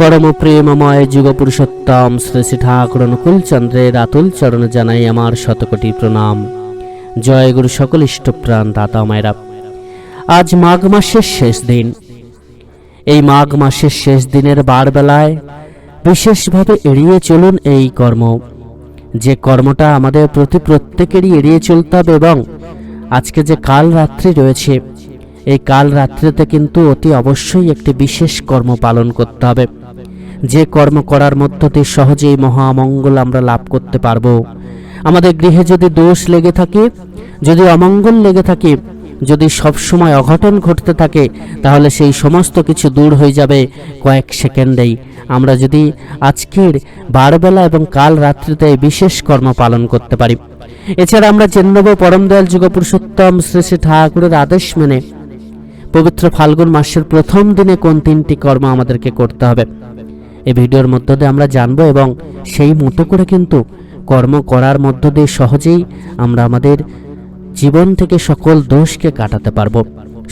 পরম প্রেমময় যুগ শ্রী শ্রী ঠাকুর অনুকূল চন্দ্রের আতুল চরণে জানাই আমার শতকোটি প্রণাম। জয় গুরু সকল ইষ্টপ্রাণ দাতা মায়েরা। আজ মাঘ মাসের শেষ দিন। এই মাঘ মাসের শেষ দিনের বারবেলায় বিশেষভাবে এড়িয়ে চলুন এই কর্ম। যে কর্মটা আমাদের প্রতি প্রত্যেকেরই এড়িয়ে চলতে হবে এবং আজকে যে কাল রাত্রি রয়েছে, এই কাল রাত্রিতে কিন্তু অতি অবশ্যই একটি বিশেষ কর্ম পালন করতে হবে। যে কর্ম করার মধ্য দিয়ে সহজেই মহামঙ্গল আমরা লাভ করতে পারব। আমাদের গৃহে যদি দোষ লেগে থাকে, যদি অমঙ্গল লেগে থাকে, যদি সব সময় অঘটন ঘটতে থাকে, তাহলে সেই সমস্ত কিছু দূর হয়ে যাবে কয়েক সেকেন্ডেই। আমরা যদি আজকের বারবেলা এবং কাল রাত্রিতে বিশেষ কর্ম পালন করতে পারি। এছাড়া আমরা জেনে নেব পরম দয়াল যুগ পুরুষোত্তম শ্রী শ্রী ঠাকুরের আদেশ মেনে পবিত্র ফাল্গুন মাসের প্রথম দিনে কোন তিনটি কর্ম আমাদেরকে করতে হবে? এই ভিডিওর মধ্য দিয়ে আমরা জানব এবং সেই মতো করে কিন্তু কর্ম করার মধ্য দিয়ে সহজেই আমরা আমাদের জীবন থেকে সকল দোষকে কাটাতে পারব।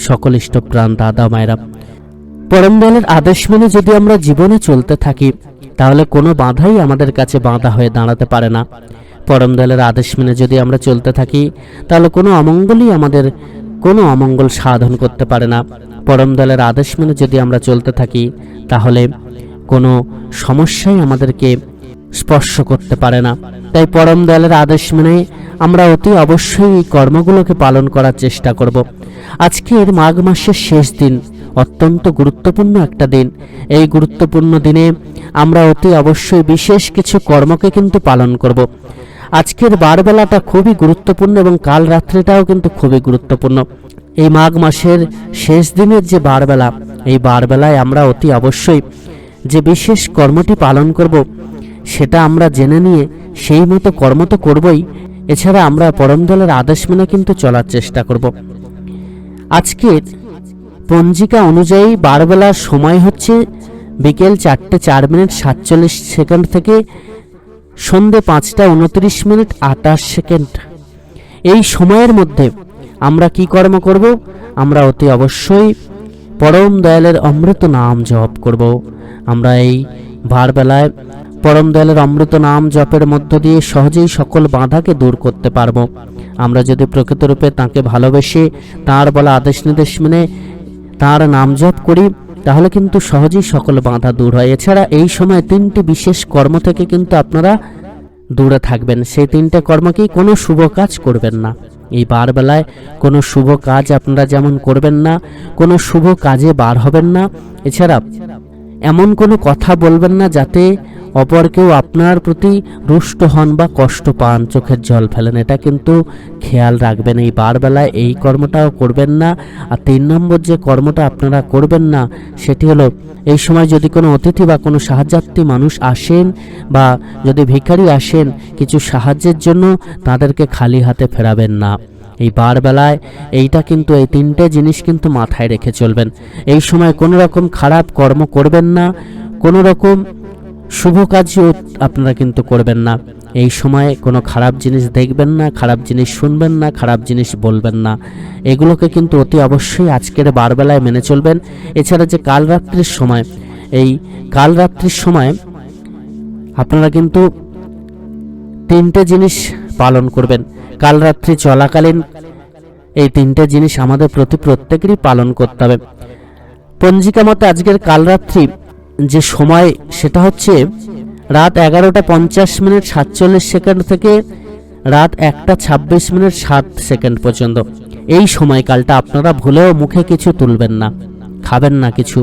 সকল ইষ্টপ্রাণ দাদা মায়েরা, পরম দয়ালের আদেশ মেনে যদি আমরা জীবনে চলতে থাকি, তাহলে কোনো বাধাই আমাদের কাছে বাধা হয়ে দাঁড়াতে পারে না। পরম দয়ালের আদেশ মেনে যদি আমরা চলতে থাকি, তাহলে কোনো অমঙ্গলই আমাদের, কোনো অমঙ্গল সাধন করতে পারে না। পরম দয়ালের আদেশ মেনে যদি আমরা চলতে থাকি, তাহলে কোনো সমস্যাই আমাদেরকে স্পর্শ করতে পারে না। তাই পরম দয়ালের আদেশ মেনে আমরা অতি অবশ্যই এই কর্মগুলোকে পালন করার চেষ্টা করব। আজকের মাঘ মাসের শেষ দিন, অত্যন্ত গুরুত্বপূর্ণ একটা দিন। এই গুরুত্বপূর্ণ দিনে আমরা অতি অবশ্যই বিশেষ কিছু কর্মকে কিন্তু পালন করব। আজকের বারবেলাটা খুবই গুরুত্বপূর্ণ এবং কাল রাত্রিটাও কিন্তু খুবই গুরুত্বপূর্ণ। এই মাঘ মাসের শেষ দিনের যে বারবেলা, এই বারবেলায় আমরা অতি অবশ্যই যে বিশেষ কর্মটি পালন করব, সেটা আমরা জেনে নিয়ে সেই মতো কর্ম তো করবই। এছাড়া আমরা পরম দলের আদেশ মেনে কিন্তু চলার চেষ্টা করব। আজকের পঞ্জিকা অনুযায়ী বারবেলার সময় হচ্ছে বিকেল চারটে চার মিনিট সাতচল্লিশ সেকেন্ড থেকে সন্ধে পাঁচটা উনত্রিশ মিনিট আঠাশ সেকেন্ড। এই সময়ের মধ্যে আমরা কি কর্ম করব? আমরা অতি অবশ্যই পরম দয়ালের অমৃত নাম জপ করব। আমরা এই বারবেলায় পরম দয়ালের অমৃত নাম জপের মধ্য দিয়ে সহজেই সকল বাধাকে দূর করতে পারব। আমরা যদি প্রকৃতরূপে তাকে ভালোবেসে তার বলা আদেশ নির্দেশ মেনে তার নাম জপ করি, তাহলে কিন্তু সহজেই সকল বাধা দূর হয়। এছাড়া এই সময় তিনটি বিশেষ কর্ম থেকে কিন্তু আপনারা দূরে থাকবেন। সেই তিনটে কর্মকেই কোনো শুভ কাজ করবেন না। এই বারবেলায় কোনো শুভ কাজ আপনারা যেমন করবেন না, কোনো শুভ কাজে বার হবেন না। এছাড়া এমন কোনো কথা বলবেন না যাতে অপর কেউ আপনার প্রতি রুষ্ট হন বা কষ্ট পান, চোখের জল ফেলেন। এটা কিন্তু খেয়াল রাখবেন। এই বারবেলায় এই কর্মটাও করবেন না। আর তিন নম্বর যে কর্মটা আপনারা করবেন না, সেটি হলো এই সময় যদি কোনো অতিথি বা কোনো সাহায্যার্থী মানুষ আসেন বা যদি ভিখারি আসেন, কিছু সাহায্যের জন্য তাদেরকে খালি হাতে ফেরাবেন না। এই বারবেলায় এইটা কিন্তু, এই তিনটে জিনিস কিন্তু মাথায় রেখে চলবেন। এই সময় কোনো রকম খারাপ কর্ম করবেন না, কোনো রকম শুভ কাজও আপনারা কিন্তু করবেন না। এই সময় কোনো খারাপ জিনিস দেখবেন না, খারাপ জিনিস শুনবেন না, খারাপ জিনিস বলবেন না। এগুলোকে কিন্তু অতি অবশ্যই আজকের বারবেলায় মেনে চলবেন। এছাড়া যে কাল রাত্রির সময়, এই কাল রাত্রির সময় আপনারা কিন্তু তিনটে জিনিস পালন করবেন। কাল রাত্রি চলাকালীন এই তিনটে জিনিস আমাদের প্রতি প্রত্যেকেরই পালন করতে হবে। পঞ্জিকা মতে আজকের কাল রাত্রি যে সময়, সেটা হচ্ছে রাত এগারোটা পঞ্চাশ মিনিট সাতচল্লিশ সেকেন্ড থেকে রাত একটা ছাব্বিশ মিনিট সাত সেকেন্ড পর্যন্ত। এই সময়কালটা আপনারা ভুলেও মুখে কিছু তুলবেন না, খাবেন না কিছু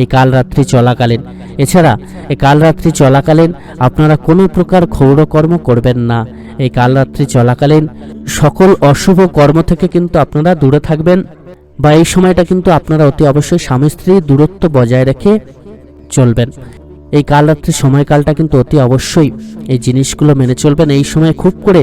এই কাল রাত্রি চলাকালীন। এছাড়া এই কাল রাত্রি চলাকালীন আপনারা কোনো প্রকার ক্ষৌরকর্ম করবেন না এই কালরাত্রি চলাকালীন সকল অশুভ কর্ম থেকে কিন্তু আপনারা দূরে থাকবেন বা এই সময়টা কিন্তু আপনারা অতি অবশ্যই স্বামী স্ত্রী দূরত্ব বজায় রেখে চলবেন। এই কালরাত্রির সময়কালটা কিন্তু অতি অবশ্যই এই জিনিসগুলো মেনে চলবেন। এই সময় খুব করে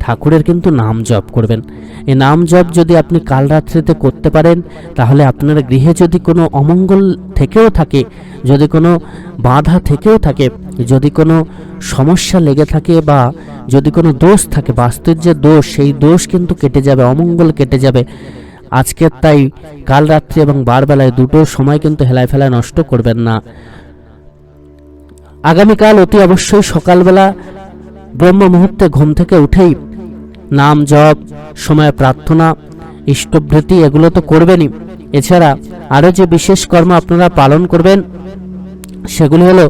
ঠাকুরের কিন্তু নাম জপ করবেন। এই নাম জপ যদি আপনি কাল রাত্রিতে করতে পারেন, তাহলে আপনার গৃহে যদি কোনো অমঙ্গল থেকেও থাকে, যদি কোনো বাধা থেকেও থাকে, যদি কোনো সমস্যা লেগে থাকে বা যদি কোনো দোষ থাকে, বাস্তুর যে দোষ, সেই দোষ কিন্তু কেটে যাবে, অমঙ্গল কেটে যাবে। আজকের তাই কাল রাত্রি এবং বারবেলায় দুটো সময় কিন্তু হেলায় ফেলায় নষ্ট করবেন না। আগামীকাল অতি অবশ্যই সকালবেলা ব্রহ্ম মুহূর্তে ঘুম থেকে উঠেই নাম জপ, সময় প্রার্থনা, ইষ্টভৃতি এগুলো তো করবেনই। এছাড়া আরও যে বিশেষ কর্ম আপনারা পালন করবেন, সেগুলি হলো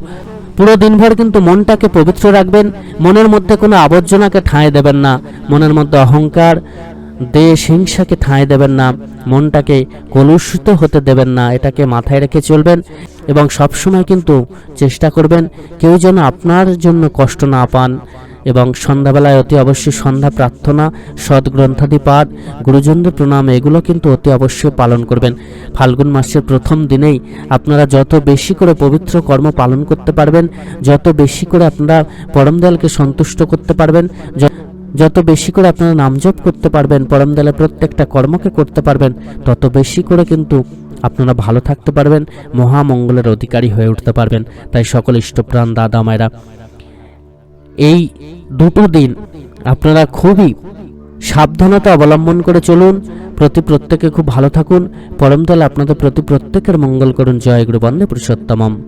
পুরো দিনভর কিন্তু মনটাকে পবিত্র রাখবেন, মনের মধ্যে কোনো আবর্জনাকে ঠাঁই দেবেন না, মনের মধ্যে অহংকার, দেশ, হিংসাকে ঠাঁই দেবেন না, মনটাকে কলুষিত হতে দেবেন না, এটাকে মাথায় রেখে চলবেন এবং সবসময় কিন্তু চেষ্টা করবেন কেউ যেন আপনার জন্য কষ্ট না পান। এবং সন্ধ্যাবেলায় অতি অবশ্যই সন্ধ্যা প্রার্থনা সদ্গ্রন্থাদি পাঠ, গুরুজনদের প্রণাম, এগুলো কিন্তু অতি অবশ্যই পালন করবেন। ফাল্গুন মাসের প্রথম দিনেই আপনারা যত বেশি করে পবিত্র কর্ম পালন করতে পারবেন, যত বেশি করে আপনারা পরমদয়ালকে সন্তুষ্ট করতে পারবেন যত বেশি করে আপনারা নামজপ করতে পারবেন, পরমদয়ালের প্রত্যেকটা কর্মকে করতে পারবেন, তত বেশি করে কিন্তু আপনারা ভালো থাকতে পারবেন, মহামঙ্গলের অধিকারী হয়ে উঠতে পারবেন। তাই সকল ইষ্টপ্রাণ দাদা মায়েরা এই দুটো দিন আপনারা খুবই সাবধানতা অবলম্বন করে চলুন। প্রতি প্রত্যেকে খুব ভালো থাকুন। পরমতলে আপনাদের প্রতি প্রত্যেকের মঙ্গল করুন। জয় গুরু বন্দে পুরুষোত্তমম।